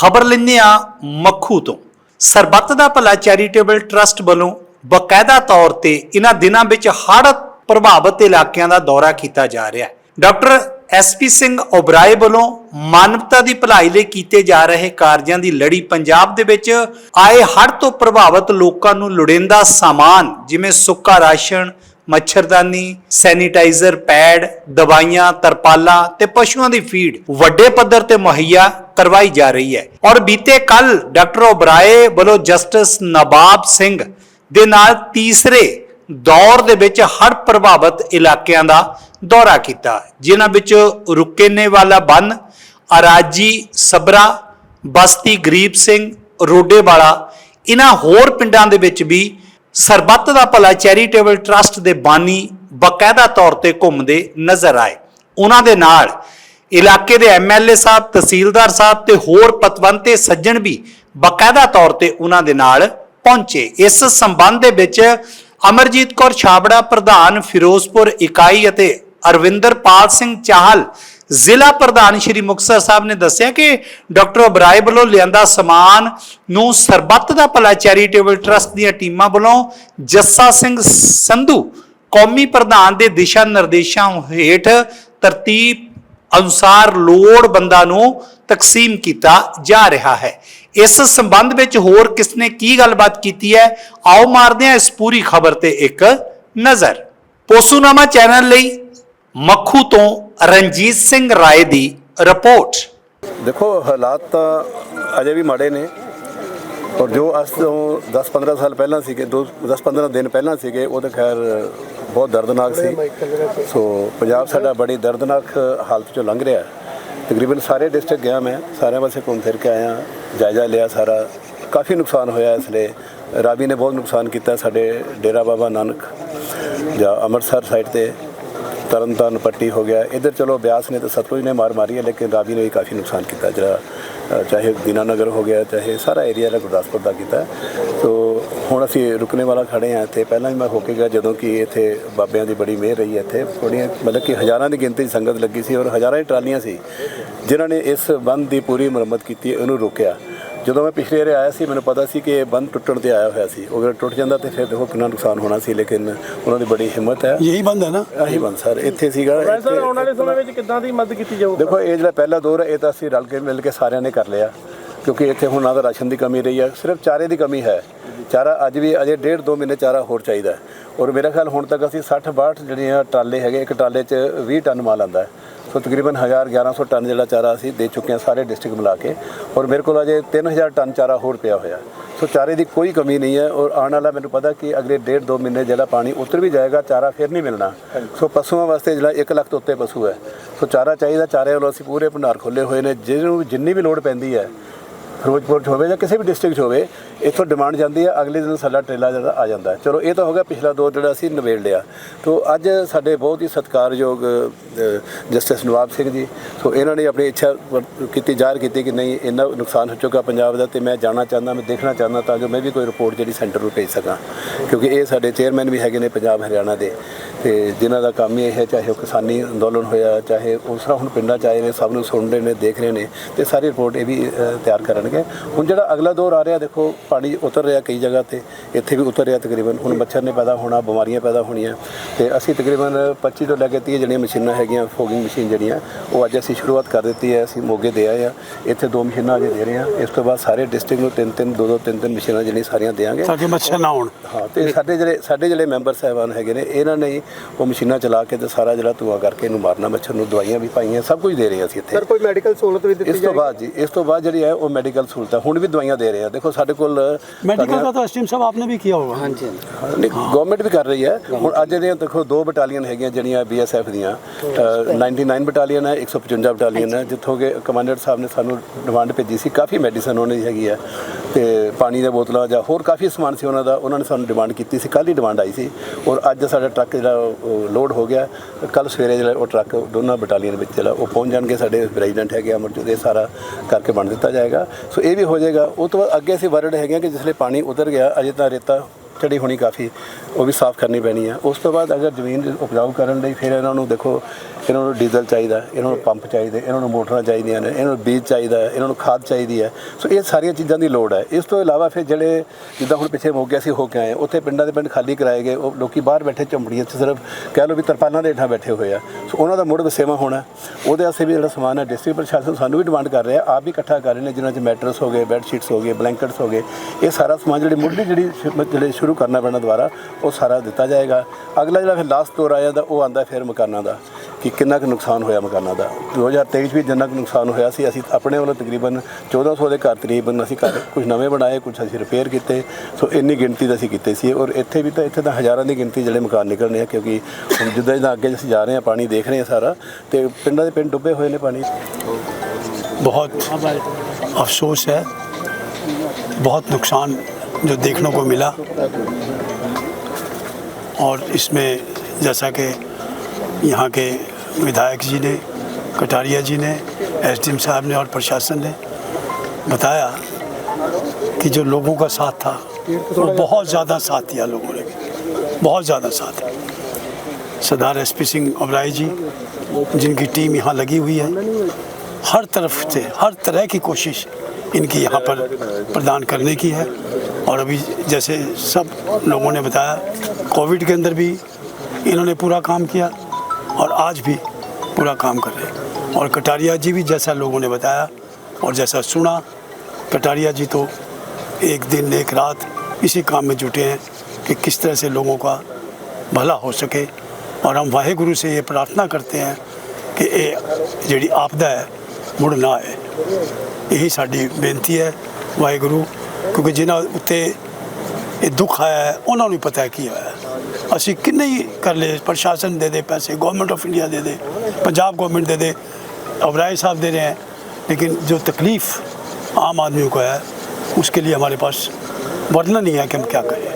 ਖਬਰ ਲੈਂਦੇ ਆ ਮੱਖੂ ਤੋਂ। ਸਰਬੱਤ ਦਾ ਭਲਾ ਚੈਰੀਟੇਬਲ ਟਰਸਟ ਵੱਲੋਂ ਬਕਾਇਦਾ ਤੌਰ ਤੇ ਇਹਨਾਂ ਦਿਨਾਂ ਵਿੱਚ ਹੜ੍ਹ ਪ੍ਰਭਾਵਿਤ ਇਲਾਕਿਆਂ ਦਾ ਦੌਰਾ ਕੀਤਾ ਜਾ ਰਿਹਾ ਹੈ। ਡਾਕਟਰ ਐਸਪੀ ਸਿੰਘ ਓਬਰਾਏ ਵੱਲੋਂ ਮਾਨਵਤਾ ਦੀ ਭਲਾਈ ਲਈ ਕੀਤੇ ਜਾ ਰਹੇ ਕਾਰਜਾਂ ਦੀ ਲੜੀ ਪੰਜਾਬ ਦੇ ਵਿੱਚ ਆਏ ਹੜ੍ਹ ਤੋਂ ਪ੍ਰਭਾਵਿਤ ਲੋਕਾਂ ਨੂੰ ਲੋੜੀਂਦਾ ਸਾਮਾਨ ਜਿਵੇਂ ਸੁੱਕਾ ਰਾਸ਼ਨ ਮੱਛਰਦਾਨੀ, ਸੈਨੀਟਾਈਜ਼ਰ, ਪੈਡ, ਦਵਾਈਆਂ, ਤਰਪਾਲਾਂ ਤੇ ਪਸ਼ੂਆਂ ਦੀ ਫੀਡ ਵੱਡੇ ਪੱਧਰ ਤੇ ਮੁਹੱਈਆ ਕਰਵਾਈ ਜਾ ਰਹੀ ਹੈ। ਔਰ ਬੀਤੇ ਕੱਲ ਡਾਕਟਰ ਓਬਰਾਏ ਵੱਲੋਂ ਜਸਟਿਸ ਨਵਾਬ ਸਿੰਘ ਦੇ ਨਾਲ ਤੀਸਰੇ ਦੌਰ ਦੇ ਵਿੱਚ ਹੜ੍ਹ ਪ੍ਰਭਾਵਿਤ ਇਲਾਕਿਆਂ ਦਾ ਦੌਰਾ ਕੀਤਾ, ਜਿਨ੍ਹਾਂ ਵਿੱਚ ਰੁਕੇਨੇ ਵਾਲਾ ਬੰਨ, ਅਰਾਜੀ ਸਬਰਾ, ਬਸਤੀ ਗਰੀਬ ਸਿੰਘ, ਰੋਡੇਵਾਲਾ ਇਹਨਾਂ ਹੋਰ ਪਿੰਡਾਂ ਦੇ ਵਿੱਚ ਵੀ ਸਰਬੱਤ ਦਾ ਭਲਾ ਚੈਰੀਟੇਬਲ ਟਰਸਟ ਦੇ ਬਾਨੀ ਬਕਾਇਦਾ ਤੌਰ ਤੇ ਘੁੰਮਦੇ ਨਜ਼ਰ ਆਏ। ਉਹਨਾਂ ਦੇ ਨਾਲ ਇਲਾਕੇ ਦੇ ਐਮਐਲਏ ਸਾਹਿਬ, ਤਹਿਸੀਲਦਾਰ ਸਾਹਿਬ ਤੇ ਹੋਰ ਪਤਵੰਤੇ ਸੱਜਣ ਵੀ ਬਕਾਇਦਾ ਤੌਰ ਤੇ ਉਹਨਾਂ ਦੇ ਨਾਲ ਪਹੁੰਚੇ। ਇਸ ਸੰਬੰਧ ਦੇ ਵਿੱਚ ਅਮਰਜੀਤ ਕੌਰ ਛਾਬੜਾ, ਪ੍ਰਧਾਨ ਫਿਰੋਜ਼ਪੁਰ ਇਕਾਈ ਅਤੇ ਅਰਵਿੰਦਰਪਾਲ ਸਿੰਘ ਚਾਹਲ ਜ਼ਿਲ੍ਹਾ ਪ੍ਰਧਾਨ ਸ਼੍ਰੀ ਮੁਕਤਸਰ ਸਾਹਿਬ ਨੇ ਦੱਸਿਆ ਕਿ ਡਾਕਟਰ ਅਬਰਾਏ ਵੱਲੋਂ ਲਿਆਂਦਾ ਸਮਾਨ ਨੂੰ ਸਰਬੱਤ ਦਾ ਭਲਾ ਚੈਰੀਟੇਬਲ ਟਰਸਟ ਦੀਆਂ ਟੀਮਾਂ ਵੱਲੋਂ ਜੱਸਾ ਸਿੰਘ ਸੰਧੂ, ਕੌਮੀ ਪ੍ਰਧਾਨ ਦੇ ਦਿਸ਼ਾ ਨਿਰਦੇਸ਼ਾਂ ਹੇਠ ਤਰਤੀਬ ਅਨੁਸਾਰ ਲੋੜਵੰਦਾਂ ਨੂੰ ਤਕਸੀਮ ਕੀਤਾ ਜਾ ਰਿਹਾ ਹੈ। ਇਸ ਸੰਬੰਧ ਵਿੱਚ ਹੋਰ ਕਿਸਨੇ ਕੀ ਗੱਲਬਾਤ ਕੀਤੀ ਹੈ, ਆਓ ਮਾਰਦੇ ਹਾਂ ਇਸ ਪੂਰੀ ਖਬਰ ਤੇ ਇੱਕ ਨਜ਼ਰ। ਪੋਸੂਨਾਮਾ ਚੈਨਲ ਲਈ ਮੱਖੂ ਤੋਂ ਰਣਜੀਤ ਸਿੰਘ ਰਾਏ ਦੀ ਰਿਪੋਰਟ। ਦੇਖੋ, ਹਾਲਾਤ ਤਾਂ ਅਜੇ ਵੀ ਮਾੜੇ ਨੇ। ਔਰ ਜੋ ਅੱਜ ਤੋਂ 10-15 ਸਾਲ ਪਹਿਲਾਂ ਸੀਗੇ 10-15 ਦਿਨ ਪਹਿਲਾਂ ਸੀਗੇ, ਉਹ ਤਾਂ ਖੈਰ ਬਹੁਤ ਦਰਦਨਾਕ ਸੀ। ਸੋ ਪੰਜਾਬ ਸਾਡਾ ਬੜੀ ਦਰਦਨਾਕ ਹਾਲਤ ਚੋਂ ਲੰਘ ਰਿਹਾ। ਤਕਰੀਬਨ ਸਾਰੇ ਡਿਸਟ੍ਰਿਕਟ ਗਿਆ ਮੈਂ, ਸਾਰਿਆਂ ਪਾਸੇ ਘੁੰਮ ਫਿਰ ਕੇ ਆਇਆ, ਜਾਇਜ਼ਾ ਲਿਆ ਸਾਰਾ। ਕਾਫੀ ਨੁਕਸਾਨ ਹੋਇਆ ਇਸ ਲਈ ਰਾਵੀ ਨੇ ਬਹੁਤ ਨੁਕਸਾਨ ਕੀਤਾ ਸਾਡੇ ਡੇਰਾ ਬਾਬਾ ਨਾਨਕ ਜਾਂ ਅੰਮ੍ਰਿਤਸਰ ਸਾਈਡ ਤੇ। ਤਰਨਤਾਰਨ ਪੱਟੀ ਹੋ ਗਿਆ। ਇਧਰ ਚਲੋ ਬਿਆਸ ਨੇ ਤਾਂ ਸਤਲੁਜ ਨੇ ਮਾਰ ਮਾਰੀ ਹੈ ਲੇਕਿਨ ਰਾਵੀ ਨੇ ਵੀ ਕਾਫੀ ਨੁਕਸਾਨ ਕੀਤਾ। ਜਿਹੜਾ ਅ, ਚਾਹੇ ਦੀਨਾਨਗਰ ਹੋ ਗਿਆ ਚਾਹੇ ਸਾਰਾ ਏਰੀਆ ਦਾ ਗੁਰਦਾਸਪੁਰ ਦਾ ਕੀਤਾ। ਸੋ ਹੁਣ ਅਸੀਂ ਰੁਕਣੇ ਵਾਲਾ ਖੜੇ ਆ ਇੱਥੇ। ਪਹਿਲਾਂ ਹੀ ਮੈਂ ਹੋ ਕੇ ਗਿਆ ਜਦੋਂ ਕਿ ਇੱਥੇ ਬਾਬਿਆਂ ਦੀ ਬੜੀ ਮਿਹਰ ਰਹੀ ਹੈ ਇੱਥੇ। ਬੜੀਆਂ ਮਤਲਬ ਕਿ ਹਜ਼ਾਰਾਂ ਦੀ ਗਿਣਤੀ 'ਚ ਸੰਗਤ ਲੱਗੀ ਸੀ ਔਰ ਹਜ਼ਾਰਾਂ ਹੀ ਟਰਾਲੀਆਂ ਸੀ ਜਿਨ੍ਹਾਂ ਨੇ ਇਸ ਬੰਦ ਦੀ ਪੂਰੀ ਮੁਰੰਮਤ ਕੀਤੀ ਉਹਨੂੰ ਰੋਕਿਆ। ਜਦੋਂ ਮੈਂ ਪਿਛਲੇ ਰੇ ਆਇਆ ਸੀ ਮੈਨੂੰ ਪਤਾ ਸੀ ਕਿ ਇਹ ਬੰਦ ਟੁੱਟਣ ਤੇ ਆਇਆ ਹੋਇਆ ਸੀ। ਉਹ ਅਗਰ ਟੁੱਟ ਜਾਂਦਾ ਤੇ ਫਿਰ ਦੇਖੋ ਕਿੰਨਾ ਨੁਕਸਾਨ ਹੋਣਾ ਸੀ ਲੇਕਿਨ ਉਹਨਾਂ ਦੀ ਬੜੀ ਹਿੰਮਤ ਹੈ। ਇਹੀ ਬੰਦ ਹੈ ਨਾ? ਇਹੀ ਬੰਦ ਸਰ। ਇੱਥੇ ਸੀਗਾ ਸਰ ਆਉਣ ਵਾਲੇ ਸਮੇਂ ਵਿੱਚ ਕਿੱਦਾਂ ਦੀ ਮਦਦ ਕੀਤੀ ਜਾਊ? ਦੇਖੋ ਇਹ ਜਿਹੜਾ ਪਹਿਲਾ ਦੌਰ ਹੈ ਇਹ ਤਾਂ ਅਸੀਂ ਰਲ ਕੇ ਮਿਲ ਕੇ ਸਾਰਿਆਂ ਨੇ ਕਰ ਲਿਆ। ਕਿਉਂਕਿ ਇੱਥੇ ਹੁਣ ਨਾ ਤਾਂ ਰਾਸ਼ਨ ਦੀ ਕਮੀ ਰਹੀ ਹੈ ਸਿਰਫ ਚਾਰੇ ਦੀ ਕਮੀ ਹੈ। ਚਾਰਾ ਅੱਜ ਵੀ ਅਜੇ ਡੇਢ ਦੋ ਮਹੀਨੇ ਚਾਰਾ ਹੋਰ ਚਾਹੀਦਾ ਔਰ ਮੇਰਾ ਖਿਆਲ ਹੁਣ ਤੱਕ ਅਸੀਂ 60 62 ਜਿਹੜੀਆਂ ਟਰਾਲੇ ਹੈਗੇ, ਇੱਕ ਟਰਾਲੇ 'ਚ 20 ਟਨ ਮਾਲ ਆਂਦਾ ਸੋ ਤਕਰੀਬਨ 1000 1100 ਟਨ ਜਿਹੜਾ ਚਾਰਾ ਅਸੀਂ ਦੇ ਚੁੱਕੇ ਹਾਂ ਸਾਰੇ ਡਿਸਟ੍ਰਿਕਟ ਮਿਲਾ ਕੇ। ਔਰ ਮੇਰੇ ਕੋਲ ਅਜੇ 3000 ਟਨ ਚਾਰਾ ਹੋਰ ਪਿਆ ਹੋਇਆ ਸੋ ਚਾਰੇ ਦੀ ਕੋਈ ਕਮੀ ਨਹੀਂ ਹੈ ਔਰ ਆਉਣ ਵਾਲਾ ਮੈਨੂੰ ਪਤਾ ਕਿ ਅਗਲੇ ਡੇਢ ਦੋ ਮਹੀਨੇ ਜਿਹੜਾ ਪਾਣੀ ਉਤਰ ਵੀ ਜਾਏਗਾ, ਚਾਰਾ ਫਿਰ ਨਹੀਂ ਮਿਲਣਾ। ਸੋ ਪਸ਼ੂਆਂ ਵਾਸਤੇ ਜਿਹੜਾ 1 ਲੱਖ ਤੋਂ ਉੱਤੇ ਪਸ਼ੂ ਹੈ। ਸੋ ਚਾਰਾ ਚਾਹੀਦਾ, ਚਾਰੇ ਵੱਲੋਂ ਅਸੀਂ ਪੂਰੇ ਭੰਡਾਰ ਖੋਲੇ ਹੋਏ ਨੇ। ਜਿਹਨੂੰ ਜਿੰਨੀ ਵੀ ਲੋੜ ਪੈਂਦੀ ਹੈ ਫਿਰੋਜ਼ਪੁਰ 'ਚ ਹੋਵੇ ਜਾਂ ਕਿਸੇ ਵੀ ਡਿਸਟ੍ਰਿਕਟ 'ਚ ਹੋਵੇ, ਇੱਥੋਂ ਡਿਮਾਂਡ ਜਾਂਦੀ ਹੈ ਅਗਲੇ ਦਿਨ ਸਾਡਾ ਟ੍ਰੇਲਾ ਜਿਹੜਾ ਆ ਜਾਂਦਾ। ਚਲੋ, ਇਹ ਤਾਂ ਹੋ ਗਿਆ ਪਿਛਲਾ ਦੌਰ ਜਿਹੜਾ ਅਸੀਂ ਨਿਬੇੜ ਲਿਆ ਤੋਂ ਅੱਜ ਸਾਡੇ ਬਹੁਤ ਹੀ ਸਤਿਕਾਰਯੋਗ ਜਸਟਿਸ ਨਵਾਬ ਸਿੰਘ ਜੀ। ਸੋ ਇਹਨਾਂ ਨੇ ਆਪਣੀ ਇੱਛਾ ਕੀਤੀ, ਜ਼ਾਹਰ ਕੀਤੀ ਕਿ ਨਹੀਂ, ਇੰਨਾ ਨੁਕਸਾਨ ਹੋ ਚੁੱਕਾ ਪੰਜਾਬ ਦਾ ਤੇ ਮੈਂ ਜਾਣਾ ਚਾਹੁੰਦਾ, ਮੈਂ ਦੇਖਣਾ ਚਾਹੁੰਦਾ ਤਾਂ ਜੋ ਮੈਂ ਵੀ ਕੋਈ ਰਿਪੋਰਟ ਜਿਹੜੀ ਸੈਂਟਰ ਨੂੰ ਭੇਜ ਸਕਾਂ। ਕਿਉਂਕਿ ਇਹ ਸਾਡੇ ਚੇਅਰਮੈਨ ਵੀ ਹੈਗੇ ਨੇ ਪੰਜਾਬ ਹਰਿਆਣਾ ਦੇ। ਤੇ ਜਿਨ੍ਹਾਂ ਦਾ ਕੰਮ ਇਹ ਹੈ ਚਾਹੇ ਉਹ ਕਿਸਾਨੀ ਅੰਦੋਲਨ ਹੋਇਆ ਚਾਹੇ ਉਸ ਉਸਰਾ ਹੁਣ ਪਿੰਡਾਂ ਚ ਆਏ ਨੇ ਸਭ ਨੂੰ ਸੁਣ ਰਹੇ ਨੇ ਦੇਖ ਰਹੇ ਨੇ ਤੇ ਸਾਰੀ ਰਿਪੋਰਟ ਇਹ ਵੀ ਤਿਆਰ ਕਰਨਗੇ। ਹੁਣ ਜਿਹੜਾ ਅਗਲਾ ਦੌਰ ਆ ਰਿਹਾ ਦੇਖੋ ਪਾਣੀ ਉਤਰ ਰਿਹਾ ਕਈ ਜਗ੍ਹਾ ਤੇ ਇੱਥੇ ਵੀ ਉਤਰ ਰਿਹਾ ਤਕਰੀਬਨ। ਹੁਣ ਮੱਛਰ ਨੇ ਪੈਦਾ ਹੋਣਾ ਬਿਮਾਰੀਆਂ ਪੈਦਾ ਹੋਣੀਆਂ ਤੇ ਅਸੀਂ ਤਕਰੀਬਨ 25 ਤੋਂ ਲੈ ਕੇ 30 ਜਿਹੜੀਆਂ ਮਸ਼ੀਨਾਂ ਹੈਗੀਆਂ ਫੋਗਿੰਗ ਮਸ਼ੀਨ ਜਿਹੜੀਆਂ ਉਹ ਅੱਜ ਅਸੀਂ ਸ਼ੁਰੂਆਤ ਕਰ ਦਿੱਤੀ ਹੈ ਅਸੀਂ ਮੋਗੇ ਦੇ ਆਏ ਆ ਇੱਥੇ ਦੋ ਮਸ਼ੀਨਾਂ ਅਜੇ ਦੇ ਰਹੇ ਆ ਇਸ ਤੋਂ ਬਾਅਦ ਸਾਰੇ ਡਿਸਟ੍ਰਿਕਟ ਨੂੰ ਤਿੰਨ ਤਿੰਨ ਦੋ ਦੋ ਤਿੰਨ ਤਿੰਨ ਮਸ਼ੀਨਾਂ ਜਿਹੜੀਆਂ ਸਾਰੀਆਂ ਦੇਾਂਗੇ ਤਾਂ ਕਿ ਮੱਛਰ ਨਾ ਹੋਣ। ਹਾਂ ਤੇ ਸਾਡੇ ਜਿਹੜੇ ਸਾਡੇ ਜਿਹੜੇ ਮੈਂਬਰ ਸਹਿਬਾਨ ਹੈਗੇ ਨੇ ਇਹਨਾਂ ਨੇ ਉਹ ਮਸ਼ੀਨਾਂ ਚਲਾ ਕੇ ਤੇ ਸਾਰਾ ਜਿਹੜਾ ਧੂਆ ਕਰਕੇ ਇਹਨੂੰ ਮਾਰਨਾ ਮੱਛਰ ਨੂੰ ਦਵਾਈਆਂ ਵੀ ਪਾਈਆਂ ਸਭ ਕੁਝ ਦੇ ਰਹੇ ਅਸੀਂ ਇੱਥੇ। ਸਰ ਕੋਈ ਮੈਡੀਕਲ ਸਹੂਲਤ ਵੀ ਦਿੱਤੀ ਇਸ ਤੋਂ ਬਾਅਦ ਜੀ ਇਸ ਤੋਂ ਬਾਅਦ ਜਿਹੜੀ ਹੈ ਉਹ ਮੈਡੀਕਲ ਸਹੂਲਤਾਂ ਹੁਣ ਵੀ ਦਵਾਈਆਂ ਦੇ ਰਹੇ ਆ। ਦੇਖੋ ਸਾਡੇ ਕੋਲ ਮੈਡੀਕਲ ਦਾ ਤਾਂ ਅਸਟੀਮ ਸਾਹਿਬ ਆਪਨੇ ਵੀ ਕੀਤਾ ਹੋਗਾ ਹਾਂਜੀ ਨਹੀਂ ਗਵਰਨਮੈਂਟ ਵੀ ਕਰ ਰਹੀ ਹੈ। ਹੁਣ ਅੱਜ ਜਿਹੜੀਆਂ ਦੇਖੋ ਦੋ ਬਟਾਲੀਅਨ ਹੈਗੀਆਂ ਜਿਹੜੀਆਂ ਬੀਐਸਐਫ ਦੀਆਂ। 99 ਬਟਾਲੀਅਨ ਹੈ 155 ਬਟਾਲੀਅਨ ਹੈ ਜਿੱਥੋਂ ਕਿ ਕਮਾਂਡਰ ਸਾਹਿਬ ਨੇ ਸਾਨੂੰ ਡਿਮਾਂਡ ਭੇਜੀ ਸੀ। ਕਾਫੀ ਮੈਡੀਸਨ ਉਹਨਾਂ ਦੀ ਹੈਗੀ ਹੈ। ਤੇ ਪਾਣੀ ਦੀਆਂ ਬੋਤਲਾਂ ਜਾਂ ਹੋਰ ਕਾਫੀ ਸਮਾਨ ਸੀ ਉਹਨਾਂ ਦਾ, ਉਹਨਾਂ ਨੇ ਸਾਨੂੰ ਡਿਮਾਂਡ ਕੀਤੀ ਸੀ। ਕੱਲ੍ਹ ਹੀ ਡਿਮਾਂਡ ਆਈ ਸੀ ਔਰ ਅੱਜ ਸਾਡਾ ਟਰੱਕ ਜਿਹੜਾ ਲੋਡ ਹੋ ਗਿਆ। ਕੱਲ ਸਵੇਰੇ ਜਿਹੜਾ ਉਹ ਟਰੱਕ ਦੋਨਾਂ ਬਟਾਲੀਅਨ ਵਿੱਚ ਜਿਹੜਾ ਉਹ ਪਹੁੰਚ ਜਾਣਗੇ। ਸਾਡੇ ਪ੍ਰੈਜ਼ੀਡੈਂਟ ਹੈਗੇ ਅਮਰਜੋਤ, ਇਹ ਸਾਰਾ ਕਰਕੇ ਬਣ ਦਿੱਤਾ ਜਾਏਗਾ। ਸੋ ਇਹ ਵੀ ਹੋ ਜਾਏਗਾ। ਉਹ ਤੋਂ ਬਾਅਦ ਅੱਗੇ ਅਸੀਂ ਵਰਡ ਹੈਗੇ ਆ ਕਿ ਜਿਸਲੇ ਪਾਣੀ ਉਤਰ ਗਿਆ, ਅਜੇ ਤਾਂ ਰੇਤਾ ਚੜੀ ਹੋਣੀ ਕਾਫੀ, ਉਹ ਵੀ ਸਾਫ਼ ਕਰਨੀ ਪੈਣੀ ਹੈ ਉਸ ਤੋਂ ਬਾਅਦ ਅਗਰ ਜ਼ਮੀਨ ਉਪਜਾਊ ਕਰਨ ਲਈ ਫਿਰ ਇਹਨਾਂ ਨੂੰ ਦੇਖੋ, ਇਹਨਾਂ ਨੂੰ ਡੀਜ਼ਲ ਚਾਹੀਦਾ, ਇਹਨਾਂ ਨੂੰ ਪੰਪ ਚਾਹੀਦੇ, ਇਹਨਾਂ ਨੂੰ ਮੋਟਰਾਂ ਚਾਹੀਦੀਆਂ ਨੇ, ਇਹਨਾਂ ਨੂੰ ਬੀਜ ਚਾਹੀਦਾ, ਇਹਨਾਂ ਨੂੰ ਖਾਦ ਚਾਹੀਦੀ ਹੈ। ਸੋ ਇਹ ਸਾਰੀਆਂ ਚੀਜ਼ਾਂ ਦੀ ਲੋੜ ਹੈ। ਇਸ ਤੋਂ ਇਲਾਵਾ ਫਿਰ ਜਿਹੜੇ ਜਿੱਦਾਂ ਹੁਣ ਪਿੱਛੇ ਮੋਗੇ ਅਸੀਂ ਹੋ ਕੇ ਆਏ, ਉੱਥੇ ਪਿੰਡਾਂ ਦੇ ਪਿੰਡ ਖਾਲੀ ਕਰਾਏ ਗਏ, ਉਹ ਲੋਕੀ ਬਾਹਰ ਬੈਠੇ ਝੰਪੜੀਆਂ 'ਚ ਸਿਰਫ ਕਹਿ ਲਓ ਵੀ ਤਰਪਾਲਾਂ ਦੇ ਹੇਠਾਂ ਬੈਠੇ ਹੋਏ ਆ। ਸੋ ਉਹਨਾਂ ਦਾ ਮੁੜ ਵਸੇਵਾ ਹੋਣਾ, ਉਹਦੇ ਵਾਸਤੇ ਵੀ ਜਿਹੜਾ ਸਮਾਨ ਹੈ, ਡਿਸਟ੍ਰਿਕਟ ਪ੍ਰਸ਼ਾਸਨ ਸਾਨੂੰ ਵੀ ਡਿਮਾਂਡ ਕਰ ਰਿਹਾ ਆਪ ਵੀ ਇਕੱਠਾ ਕਰ ਰਹੇ ਨੇ, ਜਿਨ੍ਹਾਂ 'ਚ ਮੈਟਰਸ ਹੋ ਗਏ, ਬੈੱਡ ਸ਼ੀਟਸ ਹੋ ਗਏ, ਬਲੈਂਕਟਸ ਹੋ ਗਏ। ਇਹ ਸਾਰਾ ਸਮਾਨ ਜਿਹੜੀ ਮੁੱਢਲੀ ਜਿਹੜੀ ਜਿਹੜੇ ਸ਼ੁਰੂ ਸ਼ੁਰੂ ਕਰਨਾ ਪੈਣਾ ਦੁਬਾਰਾ, ਉਹ ਸਾਰਾ ਦਿੱਤਾ ਜਾਏਗਾ। ਅਗਲਾ ਜਿਹੜਾ ਫਿਰ ਲਾਸਟ ਟੋਰ ਆ ਜਾਂਦਾ ਉਹ ਆਂਦਾ ਫਿਰ ਮਕਾਨਾਂ ਦਾ, ਕਿ ਕਿੰਨਾ ਕੁ ਨੁਕਸਾਨ ਹੋਇਆ ਮਕਾਨਾਂ ਦਾ। 2023 ਵੀ ਜਿੰਨਾ ਕੁ ਨੁਕਸਾਨ ਹੋਇਆ ਸੀ, ਅਸੀਂ ਆਪਣੇ ਵੱਲੋਂ ਤਕਰੀਬਨ 1400 ਦੇ ਘਰ ਤਕਰੀਬਨ ਅਸੀਂ ਘਰ ਕੁਝ ਨਵੇਂ ਬਣਾਏ ਕੁਝ ਅਸੀਂ ਰਿਪੇਅਰ ਕੀਤੇ। ਸੋ ਇੰਨੀ ਗਿਣਤੀ ਦਾ ਅਸੀਂ ਕੀਤੇ ਸੀ। ਔਰ ਇੱਥੇ ਵੀ ਤਾਂ, ਇੱਥੇ ਤਾਂ ਹਜ਼ਾਰਾਂ ਦੀ ਗਿਣਤੀ ਜਿਹੜੇ ਮਕਾਨ ਨਿਕਲਣੇ ਆ, ਕਿਉਂਕਿ ਹੁਣ ਜਿੱਦਾਂ ਜਿੱਦਾਂ ਅੱਗੇ ਅਸੀਂ ਜਾ ਰਹੇ ਆ ਪਾਣੀ ਦੇਖ ਰਹੇ ਆ ਸਾਰਾ, ਤੇ ਪਿੰਡਾਂ ਦੇ ਪਿੰਡ ਡੁੱਬੇ ਹੋਏ ਨੇ ਪਾਣੀ। ਬਹੁਤ ਅਫਸੋਸ ਹੈ। ਬਹੁਤ ਨੁਕਸਾਨ जो देखने को मिला। और इसमें जैसा कि यहाँ के विधायक जी ने, कटारिया जी ने, एसडीएम साहब ने और प्रशासन ने बताया कि जो लोगों का साथ था, वो बहुत ज़्यादा साथ दिया लोगों ने। बहुत ज़्यादा साथ। सरदार एस पी सिंह ओबराय जी, जिनकी टीम यहाँ लगी हुई है, हर तरफ़ से, हर तरह की कोशिश इनकी यहाँ पर प्रदान करने की है। और अभी जैसे सब लोगों ने बताया कोविड के अंदर भी इन्होंने पूरा काम किया और आज भी पूरा काम कर रहे हैं और कटारिया जी भी जैसा लोगों ने बताया और जैसा सुना कटारिया जी तो एक दिन एक रात इसी काम में जुटे हैं कि किस तरह से लोगों का भला हो सके और हम वाहेगुरु से ये प्रार्थना करते हैं ਕਿ ਇਹ ਜਿਹੜੀ ਆਪਦਾ ਹੈ ਮੁੜ ਨਾ ਆਏ ਇਹੀ ਸਾਡੀ ਬੇਨਤੀ ਹੈ ਵਾਹਿਗੁਰੂ ਕਿਉਂਕਿ ਜਿਨ੍ਹਾਂ ਉੱਤੇ ਇਹ ਦੁੱਖ ਆਇਆ ਉਹਨਾਂ ਨੂੰ ਪਤਾ ਕੀ ਹੋਇਆ ਅਸੀਂ ਕਿੰਨੇ ਹੀ ਕਰ ਲਏ, ਪ੍ਰਸ਼ਾਸਨ ਦੇ ਦੇ ਪੈਸੇ ਗਵਰਨਮੈਂਟ ਆਫ ਇੰਡੀਆ ਦੇ ਦੇ, ਪੰਜਾਬ ਗਵਰਨਮੈਂਟ ਦੇ ਦੇ ਅਬਰਾਏ ਸਾਹਿਬ ਦੇ ਰਹੇ ਹੈ। लेकिन जो तकलीफ़ आम आदमी को है उसके लिए हमारे पास वर्णन नहीं है कि हम क्या करें